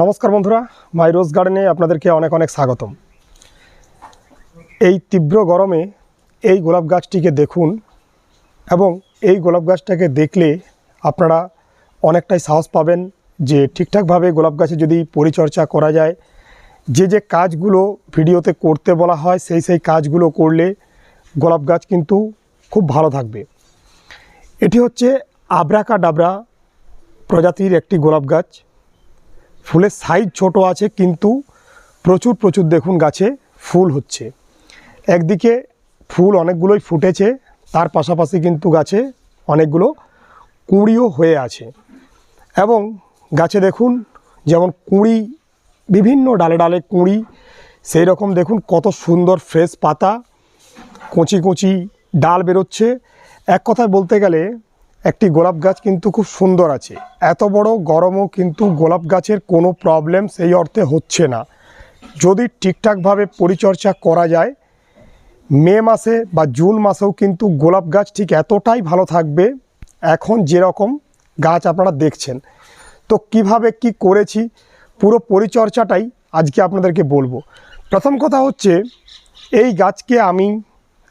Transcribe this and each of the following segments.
নমস্কার বন্ধুরা মাই রোজ গার্ডেনে আপনাদেরকে অনেক অনেক স্বাগতম। এই তীব্র গরমে এই গোলাপ গাছটিকে দেখুন এবং এই গোলাপ গাছটাকে দেখলে আপনারা অনেকটাই সাহস পাবেন যে ঠিকঠাকভাবে গোলাপ গাছে যদি পরিচর্যা করা যায়, যে যে কাজগুলো ভিডিওতে করতে বলা হয় সেই সেই কাজগুলো করলে গোলাপ গাছ কিন্তু খুব ভালো থাকবে। এটি হচ্ছে আব্রাকা ডাবরা প্রজাতির একটি গোলাপ গাছ। ফুলের সাইজ ছোট আছে, কিন্তু প্রচুর প্রচুর দেখুন গাছে ফুল হচ্ছে। একদিকে ফুল অনেকগুলোই ফুটেছে, তার পাশাপাশি কিন্তু গাছে অনেকগুলো কুঁড়িও হয়ে আছে। এবং গাছে দেখুন যেমন কুঁড়ি, বিভিন্ন ডালে ডালে কুঁড়ি, সেই রকম দেখুন কত সুন্দর ফ্রেশ পাতা, কচি কচি ডাল বেরোচ্ছে। এক কথায় বলতে গেলে একটি গোলাপ গাছ কিন্তু খুব সুন্দর আছে। এত বড় গরমও কিন্তু গোলাপ গাছের কোনো প্রবলেম সেই অর্থে হচ্ছে না। যদি ঠিকঠাকভাবে পরিচর্যা করা যায়, মে মাসে বা জুন মাসেও কিন্তু গোলাপ গাছ ঠিক এতটাই ভালো থাকবে, এখন যেরকম গাছ আপনারা দেখছেন। তো কীভাবে কি করেছি, পুরো পরিচর্যাটাই আজকে আপনাদেরকে বলব। প্রথম কথা হচ্ছে, এই গাছকে আমি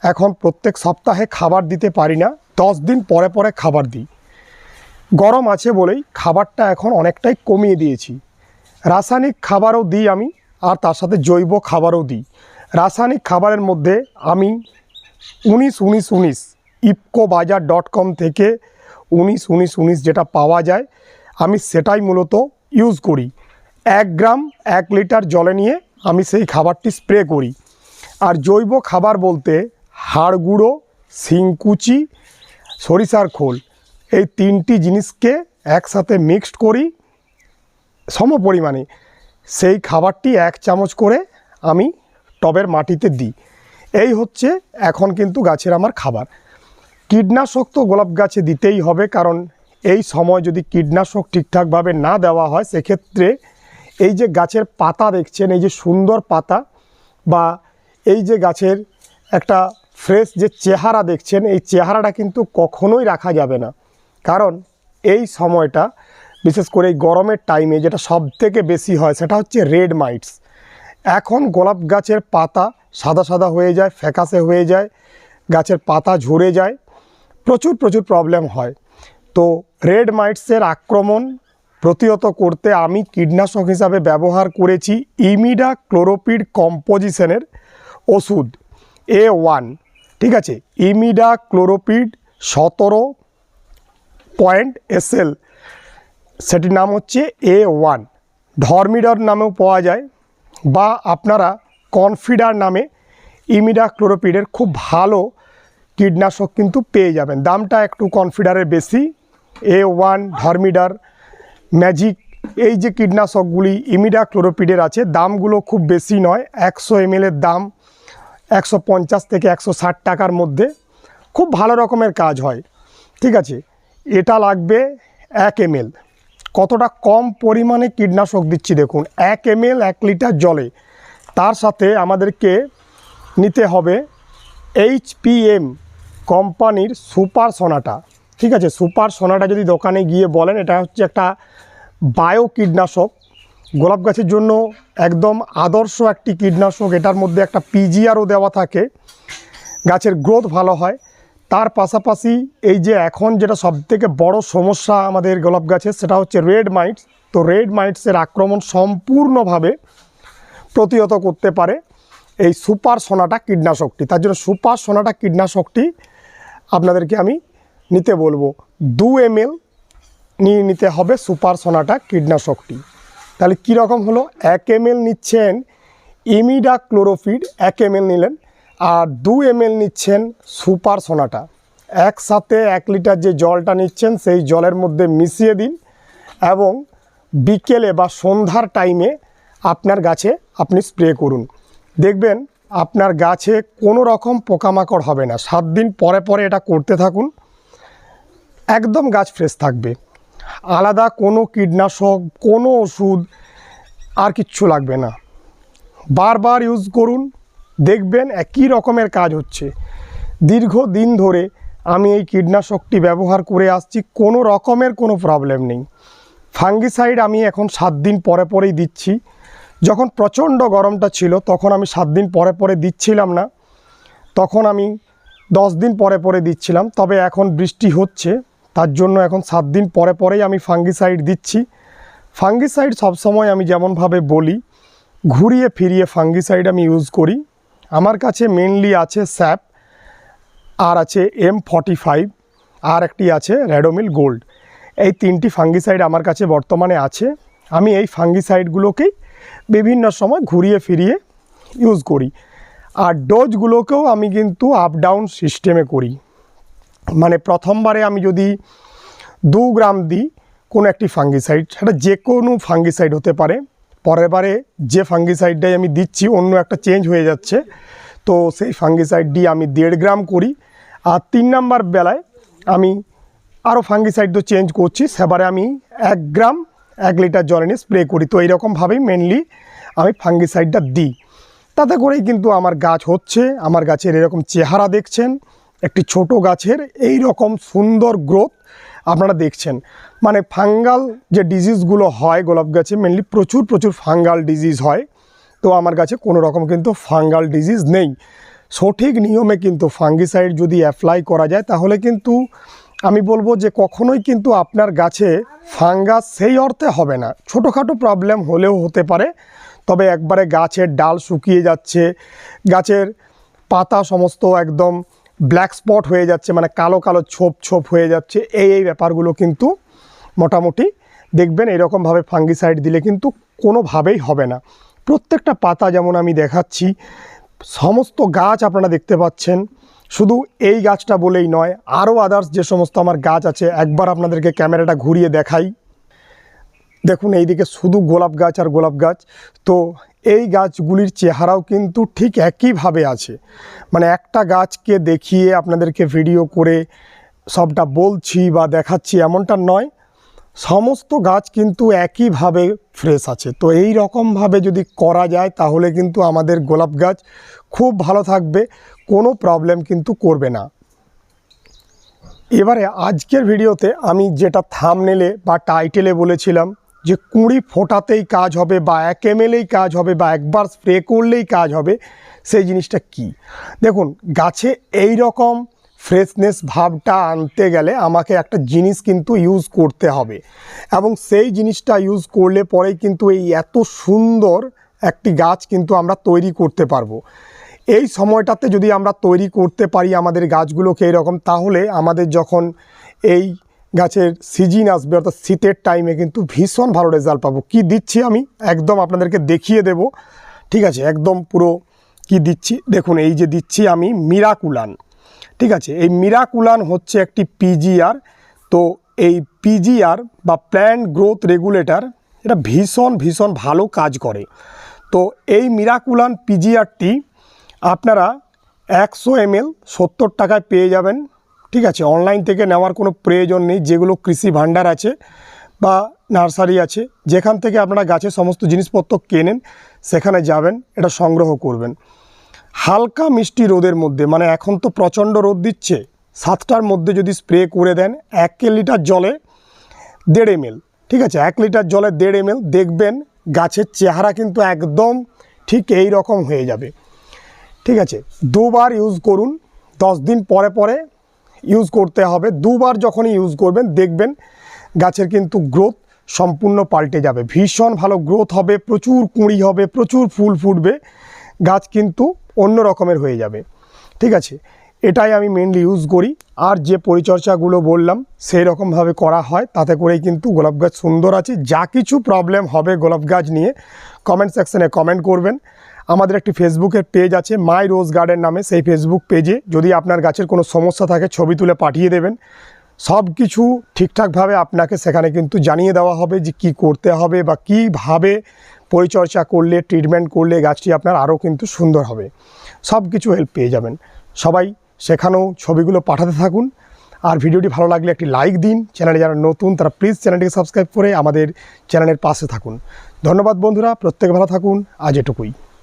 এখন প্রত্যেক সপ্তাহে খাবার দিতে পারি না। দশ দিন পরে পরে খাবার দিই। গরম আছে বলেই খাবারটা এখন অনেকটাই কমিয়ে দিয়েছি। রাসায়নিক খাবারও দিই আমি, আর তার সাথে জৈব খাবারও দিই। রাসায়নিক খাবারের মধ্যে আমি উনিশ উনিশ উনিশ ইপকো বাজার ডট কম থেকে উনিশ উনিশ উনিশ যেটা পাওয়া যায়, আমি সেটাই মূলত ইউজ করি। এক গ্রাম এক লিটার জলে নিয়ে আমি সেই খাবারটি স্প্রে করি। আর জৈব খাবার বলতে হাড় গুঁড়ো শিংকুচি সরিষার খোল। এই তিনটি জিনিসকে একসাথে মিক্সড করি সম পরিমাণে সেই খাবারটি এক চামচ করে আমি টবের মাটিতে দিই। এই হচ্ছে এখন কিন্তু গাছের আমার খাবার। কীটনাশক তো গোলাপ গাছে দিতেই হবে, কারণ এই সময় যদি কীটনাশক ঠিকঠাকভাবে না দেওয়া হয়, সেক্ষেত্রে এই যে গাছের পাতা দেখছেন, এই যে সুন্দর পাতা বা এই যে গাছের একটা ফ্রেশ যে চেহারা দেখছেন, এই চেহারাটা কিন্তু কখনোই রাখা যাবে না। কারণ এই সময়টা, বিশেষ করে এই গরমের টাইমে যেটা সব থেকে বেশি হয়, সেটা হচ্ছে রেড মাইটস এখন গোলাপ গাছের পাতা সাদা সাদা হয়ে যায় ফ্যাকাসে হয়ে যায়, গাছের পাতা ঝরে যায়, প্রচুর প্রচুর প্রবলেম হয়। তো রেড মাইটসের আক্রমণ প্রতিহত করতে আমি কীটনাশক হিসাবে ব্যবহার করেছি ইমিডা ক্লোরোপিড কম্পোজিশনের ওষুধ এ ওয়ান ঠিক আছে ইমিডা ক্লোরোপিড সতেরো পয়েন্ট এসএল। সেটির নাম হচ্ছে এ ওয়ান। ধর্মিডর নামেও পাওয়া যায় বা আপনারা কনফিডার নামে ইমিডা ক্লোরোপিডের খুব ভালো কীটনাশক কিন্তু পেয়ে যাবেন। দামটা একটু কনফিডারের বেশি। এ ওয়ান, ধর্মিডার, ম্যাজিক, এই যে কীটনাশকগুলি ইমিডা ক্লোরোপিডের আছে, দামগুলো খুব বেশি নয়, একশো এমএলের দাম। একশো পঞ্চাশ থেকে একশো ষাট টাকার মধ্যে খুব ভালো রকমের কাজ হয়। ঠিক আছে? এটা লাগবে এক এমএল। কতটা কম পরিমাণে কীটনাশক দিচ্ছি দেখুন। এক এমএল, এক লিটার জলে। তার সাথে আমাদেরকে নিতে হবে এইচপিএম কোম্পানির সুপার সোনাটা। ঠিক আছে? সুপার সোনাটা যদি দোকানে গিয়ে বলেন, এটা হচ্ছে একটা বায়ো কীটনাশক। গোলাপ গাছের জন্য একদম আদর্শ একটি কীটনাশক, এটার মধ্যে একটা পিজিআরও দেওয়া থাকে। গাছের গ্রোথ ভালো হয়। তার পাশাপাশি এই যে এখন যেটা সবথেকে বড় সমস্যা আমাদের গোলাপ গাছের সেটা হচ্ছে রেড মাইটস তো রেড মাইটসের আক্রমণ সম্পূর্ণভাবে প্রতিহত করতে পারে এই সুপার সোনাটা কীটনাশকটি। তার জন্য সুপার সোনাটা কীটনাশকটি আপনাদেরকে আমি নিতে বলব। দু এম নিয়ে নিতে হবে সুপার সোনাটা কীটনাশকটি। তাহলে কীরকম হলো? এক এম নিচ্ছেন ইমিডা ক্লোরোফিড এক এম নিলেন, আর দু এম নিচ্ছেন সুপার সোনাটা। একসাথে এক লিটার যে জলটা নিচ্ছেন, সেই জলের মধ্যে মিশিয়ে দিন এবং বিকেলে বা সন্ধ্যার টাইমে আপনার গাছে আপনি স্প্রে করুন। দেখবেন আপনার গাছে কোনো রকম পোকামাকড় হবে না। সাত দিন পরে পরে এটা করতে থাকুন। একদম গাছ ফ্রেশ থাকবে। আলাদা কোনো কীটনাশক, কোনো ওষুধ আর কিচ্ছু লাগবে না। বারবার ইউজ করুন, দেখবেন একই রকমের কাজ হচ্ছে। দীর্ঘ দিন ধরে আমি এই কীটনাশকটি ব্যবহার করে আসছি, কোনো রকমের কোনো প্রবলেম নেই। ফাঙ্গিসাইড আমি এখন সাত দিন পরে পরেই দিচ্ছি। যখন প্রচণ্ড গরমটা ছিল, তখন আমি সাত দিন পরে পরে দিচ্ছিলাম না। তখন আমি দশ দিন পরে পরে দিচ্ছিলাম, তবে এখন বৃষ্টি হচ্ছে। তার জন্য এখন সাত দিন পরে পরেই আমি ফাঙ্গিসাইড দিচ্ছি। ফাঙ্গিসাইড সবসময় আমি যেমনভাবে বলি, ঘুরিয়ে ফিরিয়ে ফাঙ্গিসাইড আমি ইউজ করি। আমার কাছে মেনলি আছে স্যাপ, আর আছে এম ফর্টি ফাইভ আর একটি আছে র্যাডোমিল গোল্ড। এই তিনটি ফাঙ্গিসাইড আমার কাছে বর্তমানে আছে। আমি এই ফাঙ্গিসাইডগুলোকেই বিভিন্ন সময় ঘুরিয়ে ফিরিয়ে ইউজ করি। আর ডোজগুলোকেও আমি কিন্তু আপ ডাউন সিস্টেমে করি। মানে প্রথমবারে আমি যদি দু গ্রাম দিই, কোনো একটি ফাঙ্গিসাইড সেটা যে কোনো ফাঙ্গিসাইড হতে পারে। পরের বারে যে ফাঙ্গিসাইডটাই আমি দিচ্ছি, অন্য একটা চেঞ্জ হয়ে যাচ্ছে। তো সেই ফাঙ্গিসাইডটি আমি দেড় গ্রাম করি। আর তিন নাম্বার বেলায় আমি আরও ফাঙ্গিসাইড তো চেঞ্জ করছি, সেবারে আমি এক গ্রাম এক লিটার জলে নিয়ে স্প্রে করি। তো এইরকমভাবেই মেনলি আমি ফাঙ্গিসাইডটা দিই। তাতে করেই কিন্তু আমার গাছ হচ্ছে, আমার গাছের এরকম চেহারা দেখছেন। একটি ছোট গাছের এই রকম সুন্দর গ্রোথ আপনারা দেখছেন। মানে ফাঙ্গাল যে ডিজিজগুলো হয় গোলাপ গাছে মেনলি প্রচুর প্রচুর ফাঙ্গাল ডিজিজ হয়। তো আমার কাছে কোনো রকম কিন্তু ফাঙ্গাল ডিজিজ নেই। সঠিক নিয়মে কিন্তু ফাঙ্গিসাইড যদি অ্যাপ্লাই করা যায়, তাহলে কিন্তু আমি বলব যে কখনোই কিন্তু আপনার গাছে ফাঙ্গাস সেই অর্থে হবে না। ছোটোখাটো প্রবলেম হলেও হতে পারে, তবে একবারে গাছের ডাল শুকিয়ে যাচ্ছে, গাছের পাতা সমস্ত একদম ব্ল্যাক স্পট হয়ে যাচ্ছে মানে কালো কালো ছোপ ছোপ হয়ে যাচ্ছে, এই এই ব্যাপারগুলো কিন্তু মোটামুটি দেখবেন এরকমভাবে ফাঙ্গিসাইড দিলে কিন্তু কোনোভাবেই হবে না। প্রত্যেকটা পাতা যেমন আমি দেখাচ্ছি, সমস্ত গাছ আপনারা দেখতে পাচ্ছেন, শুধু এই গাছটা বলেই নয়, আরও আদার্স যে সমস্ত আমার গাছ আছে, একবার আপনাদেরকে ক্যামেরাটা ঘুরিয়ে দেখাই। দেখুন, এইদিকে শুধু গোলাপ গাছ আর গোলাপ গাছ, তো এই গাছগুলির চেহারাও কিন্তু ঠিক একইভাবে আছে। মানে একটা গাছকে দেখিয়ে আপনাদেরকে ভিডিও করে সবটা বলছি বা দেখাচ্ছি এমনটা নয়। সমস্ত গাছ কিন্তু একইভাবে ফ্রেশ আছে। তো এই রকমভাবে যদি করা যায়, তাহলে কিন্তু আমাদের গোলাপ গাছ খুব ভালো থাকবে, কোনো প্রবলেম কিন্তু করবে না। এবারে আজকের ভিডিওতে আমি যেটা থামনেলে বা টাইটেলে বলেছিলাম যে কুঁড়ি ফোটাতেই কাজ হবে বা এক এমএলেই কাজ হবে বা একবার স্প্রে করলেই কাজ হবে, সেই জিনিসটা কি? দেখুন, গাছে এই রকম ফ্রেশনেস ভাবটা আনতে গেলে আমাকে একটা জিনিস কিন্তু ইউজ করতে হবে এবং সেই জিনিসটা ইউজ করলে পরেই কিন্তু এই এত সুন্দর একটি গাছ কিন্তু আমরা তৈরি করতে পারব। এই সময়টাতে যদি আমরা তৈরি করতে পারি আমাদের গাছগুলোকে এরকম, তাহলে আমাদের যখন এই গাছের সিজন আসবে, অর্থাৎ শীতের টাইমে কিন্তু ভীষণ ভালো রেজাল্ট পাবো। কি দিচ্ছি আমি? একদম আপনাদেরকে দেখিয়ে দেব। ঠিক আছে, একদম পুরো কি দিচ্ছি? দেখুন, এই যে দিচ্ছি আমি মিরাকুলান ঠিক আছে, এই মিরাকুলান হচ্ছে একটি পিজিআর তো এই পিজিআর বা প্ল্যান্ট গ্রোথ রেগুলেটর এটা ভীষণ ভীষণ ভালো কাজ করে। তো এই মিরাকুলান পিজিআরটি আপনারা একশো এমএল সত্তর টাকায় পেয়ে যাবেন। ঠিক আছে অনলাইন থেকে নেওয়ার কোনো প্রয়োজন নেই, যেগুলো কৃষি ভাণ্ডার আছে বা নার্সারি আছে, যেখান থেকে আপনারা গাছের সমস্ত জিনিসপত্র কেনেন, সেখানে যাবেন, এটা সংগ্রহ করবেন। হালকা মিষ্টি রোদের মধ্যে মানে এখন তো প্রচণ্ড রোদ দিচ্ছে, সাতটার মধ্যে যদি স্প্রে করে দেন, এক লিটার জলে দেড় এমএল, ঠিক আছে, এক লিটার জলে দেড় এমএল দেখবেন গাছের চেহারা কিন্তু একদম ঠিক এই রকম হয়ে যাবে। ঠিক আছে, দুবার ইউজ করুন, দশ দিন পরে পরে ইউজ করতে হবে। দুবার যখনই ইউজ করবেন, দেখবেন গাছের কিন্তু গ্রোথ সম্পূর্ণ পাল্টে যাবে। ভীষণ ভালো গ্রোথ হবে, প্রচুর কুঁড়ি হবে, প্রচুর ফুল ফুটবে, গাছ কিন্তু অন্য রকমের হয়ে যাবে। ঠিক আছে? এটাই আমি মেনলি ইউজ করি। আর যে পরিচর্যাগুলো বললাম সেই রকমভাবে করা হয়। তাতে করেই কিন্তু গোলাপ গাছ সুন্দর আছে। যা কিছু প্রবলেম হবে গোলাপ গাছ নিয়ে কমেন্ট সেকশনে কমেন্ট করবেন। আমাদের একটি ফেসবুকের পেজ আছে মাই রোজ গার্ডেন নামে। সেই ফেসবুক পেজে যদি আপনার গাছের কোনো সমস্যা থাকে, ছবি তুলে পাঠিয়ে দেবেন। সব কিছু ঠিকঠাকভাবে আপনাকে সেখানে কিন্তু জানিয়ে দেওয়া হবে যে কি করতে হবে বা কীভাবে পরিচর্যা করলে ট্রিটমেন্ট করলে গাছটি আপনার আরও কিন্তু সুন্দর হবে। সব কিছু হেল্প পেয়ে যাবেন। সবাই সেখানেও ছবিগুলো পাঠাতে থাকুন। আর ভিডিওটি ভালো লাগলে একটি লাইক দিন। চ্যানেলে যারা নতুন, তারা প্লিজ চ্যানেলটিকে সাবস্ক্রাইব করে আমাদের চ্যানেলের পাশে থাকুন। ধন্যবাদ বন্ধুরা, প্রত্যেক ভালো থাকুন। আজ এটুকুই।